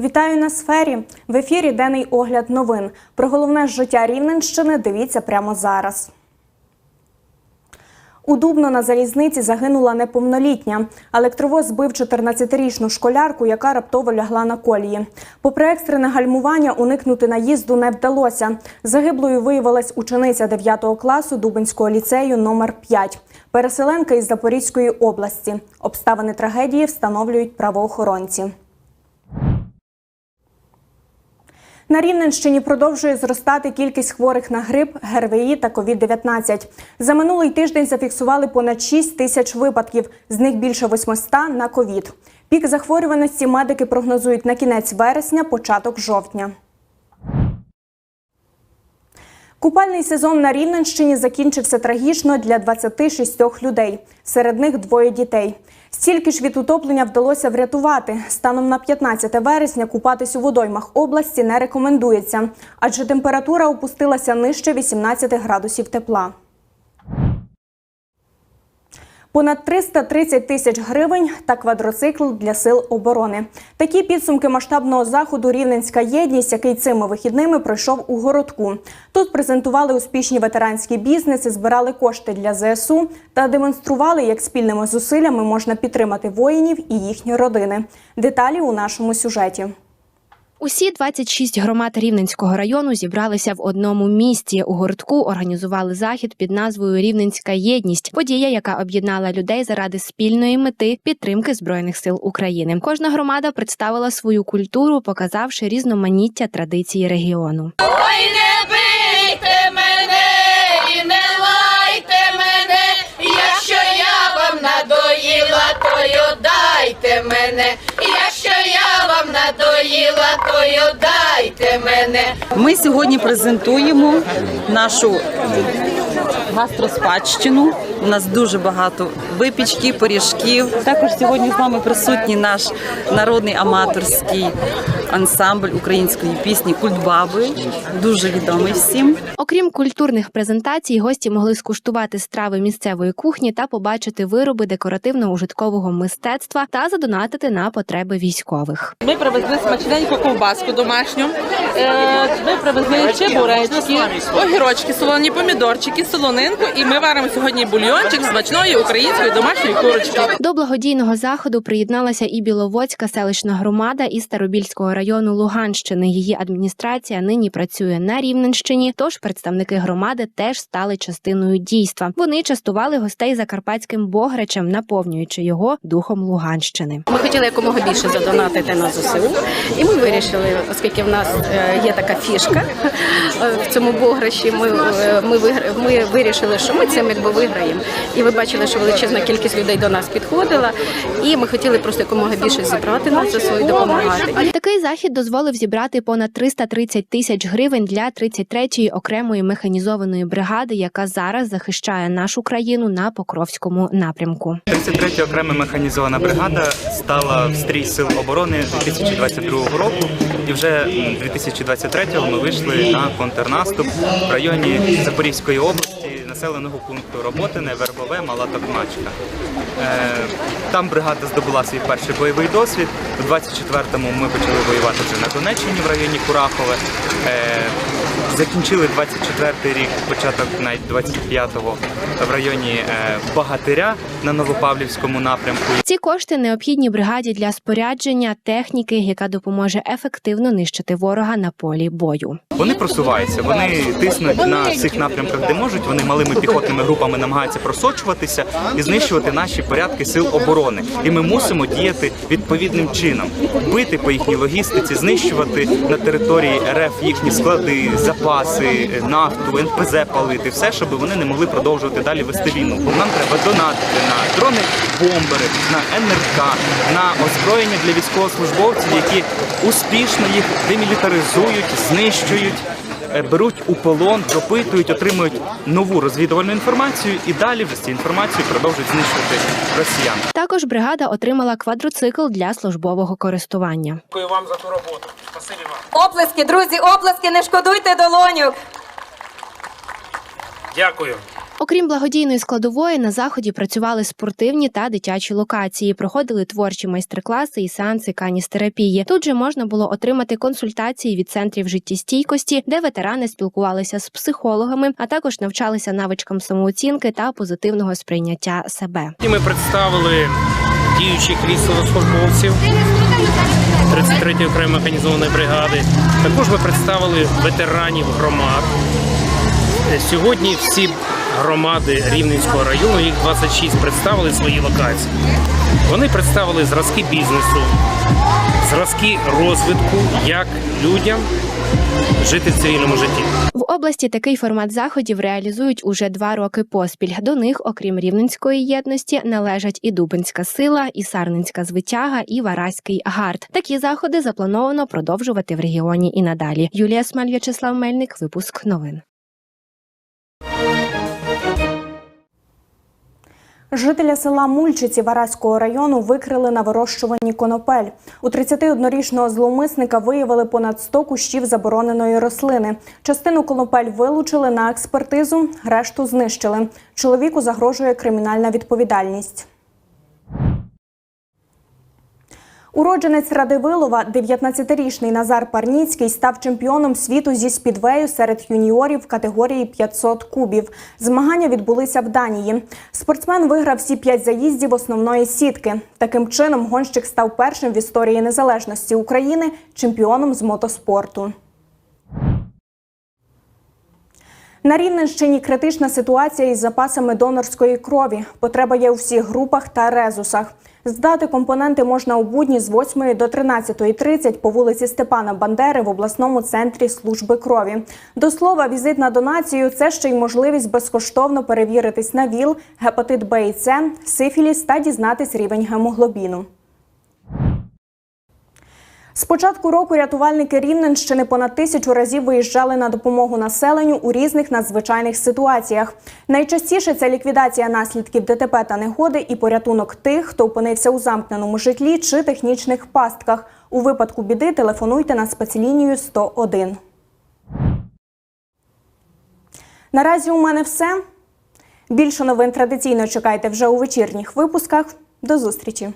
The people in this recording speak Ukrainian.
Вітаю на сфері. В ефірі денний огляд новин. Про головне життя Рівненщини дивіться прямо зараз. У Дубно на залізниці загинула неповнолітня. Електровоз збив 14-річну школярку, яка раптово лягла на колії. Попри екстрене гальмування, уникнути наїзду не вдалося. Загиблою виявилась учениця 9 класу Дубинського ліцею номер 5 переселенка із Запорізької області. Обставини трагедії встановлюють правоохоронці. На Рівненщині продовжує зростати кількість хворих на грип, ГРВІ та COVID-19. За минулий тиждень зафіксували понад 6 тисяч випадків, з них більше 800 на ковід. Пік захворюваності медики прогнозують на кінець вересня, початок жовтня. Купальний сезон на Рівненщині закінчився трагічно для 26 людей. Серед них двоє дітей. Стільки ж від утоплення вдалося врятувати. Станом на 15 вересня купатись у водоймах області не рекомендується, адже температура опустилася нижче 18 градусів тепла. Понад 330 тисяч гривень та квадроцикл для сил оборони. Такі підсумки масштабного заходу Рівненська єдність, який цими вихідними пройшов у городку. Тут презентували успішні ветеранські бізнеси, збирали кошти для ЗСУ та демонстрували, як спільними зусиллями можна підтримати воїнів і їхні родини. Деталі у нашому сюжеті. Усі 26 громад Рівненського району зібралися в одному місті. У гуртку організували захід під назвою Рівненська єдність. Подія, яка об'єднала людей заради спільної мети підтримки збройних сил України. Кожна громада представила свою культуру, показавши різноманіття традицій регіону. Ой, не мене, якщо я вам надоїла, то й дайте мене. Ми сьогодні презентуємо нашу гастроспадщину. У нас дуже багато випічки, пиріжків. Також сьогодні з нами присутній наш народний аматорський ансамбль української пісні Культбаби, дуже відомий всім. Окрім культурних презентацій, гості могли скуштувати страви місцевої кухні та побачити вироби декоративно-ужиткового мистецтва та задонатити на потреби військових. Ми привезли смачненьку ковбаску домашню. Е, Ми привезли чебуречки, огірочки, солоні помідорчики, солонинку. І ми варимо сьогодні бульйончик смачної української домашньої курочки. До благодійного заходу приєдналася і Біловодська селищна громада із Старобільського району Луганщини. Її адміністрація нині працює на Рівненщині. Тож представники громади теж стали частиною дійства. Вони частували гостей закарпатським бограчем, наповнюючи його духом Луганщини. Ми хотіли якомога більше задонатити на ЗСУ, і ми вирішили, оскільки в нас е, є така фішка е, в цьому бограші, ми, е, ми, ми вирішили, що ми цим якби виграємо. І ви бачили, що величезна кількість людей до нас підходила, і ми хотіли просто якомога більше зібрати на ЗСУ і допомагати. Такий захід дозволив зібрати понад 330 тисяч гривень для 33-ї окремої механізованої бригади, яка зараз захищає нашу країну на Покровському напрямку. 33 окрема механізована бригада стала в стрій сил оборони 2022 року, і вже м, 2023-го ми вийшли на контрнаступ в районі Запорізької області, населеного пункту Роботине, Вербове, Мала Токмачка. Е, Там бригада здобула свій перший бойовий досвід. У 24-му ми почали воювати вже на Донеччині в районі Курахове. Закінчили 24-й рік, початок навіть 25-го в районі е, Багатиря на Новопавлівському напрямку. Ці кошти необхідні бригаді для спорядження техніки, яка допоможе ефективно нищити ворога на полі бою. Вони просуваються, вони тиснуть на всіх напрямках, де можуть. Вони малими піхотними групами намагаються просочуватися і знищувати наші порядки сил оборони. І ми мусимо діяти відповідним чином, бити по їхній логістиці, знищувати на території РФ їхні склади, запаси, нафту, НПЗ палити, все, щоб вони не могли продовжувати далі вести війну. Бо нам треба донатити на дрони бомбери, на НРК, на озброєння для військовослужбовців, які успішно їх демілітаризують, знищують. Е, Беруть у полон, допитують, отримують нову розвідувальну інформацію і далі вже з цією інформацією продовжують знищувати росіян. Також бригада отримала квадроцикл для службового користування. Дякую вам за ту роботу. Спасибі вам. Оплески, друзі, оплески, не шкодуйте долоню. Дякую. Окрім благодійної складової, на заході працювали спортивні та дитячі локації, проходили творчі майстер-класи і сеанси каністерапії. Тут же можна було отримати консультації від центрів життєстійкості, де ветерани спілкувалися з психологами, а також навчалися навичкам самооцінки та позитивного сприйняття себе. І ми представили діючих військовослужбовців 33-ї окремої механізованої бригади. Також ми представили ветеранів громад. Сьогодні всі громади Рівненського району, їх 26, представили свої локації. Вони представили зразки бізнесу, зразки розвитку, як людям жити в цивільному житті. В області такий формат заходів реалізують уже два роки поспіль. До них, окрім рівненської єдності, належать і Дубинська сила, і Сарненська звитяга, і Вараський гард. Такі заходи заплановано продовжувати в регіоні і надалі. Юлія Смаль, В'ячеслав Мельник, випуск новин. Жителя села Мульчиці Вараського району викрили на вирощуванні конопель. У 31-річного зловмисника виявили понад 100 кущів забороненої рослини. Частину конопель вилучили на експертизу, решту знищили. Чоловіку загрожує кримінальна відповідальність. Уродженець Радивилова, 19-річний Назар Парніцький, став чемпіоном світу зі спідвею серед юніорів категорії 500 кубів. Змагання відбулися в Данії. Спортсмен виграв всі п'ять заїздів основної сітки. Таким чином, гонщик став першим в історії незалежності України чемпіоном з мотоспорту. На Рівненщині критична ситуація із запасами донорської крові. Потреба є у всіх групах та резусах. Здати компоненти можна у будні з 8 до 13.30 по вулиці Степана Бандери в обласному центрі служби крові. До слова, візит на донацію це ще й можливість безкоштовно перевіритись на ВІЛ, гепатит Б і С, сифіліс та дізнатись рівень гемоглобіну. З початку року рятувальники Рівненщини понад тисячу разів виїжджали на допомогу населенню у різних надзвичайних ситуаціях. Найчастіше це ліквідація наслідків ДТП та негоди і порятунок тих, хто опинився у замкненому житлі чи технічних пастках. У випадку біди телефонуйте на спецлінію 101. Наразі у мене все. Більше новин традиційно чекайте вже у вечірніх випусках. До зустрічі!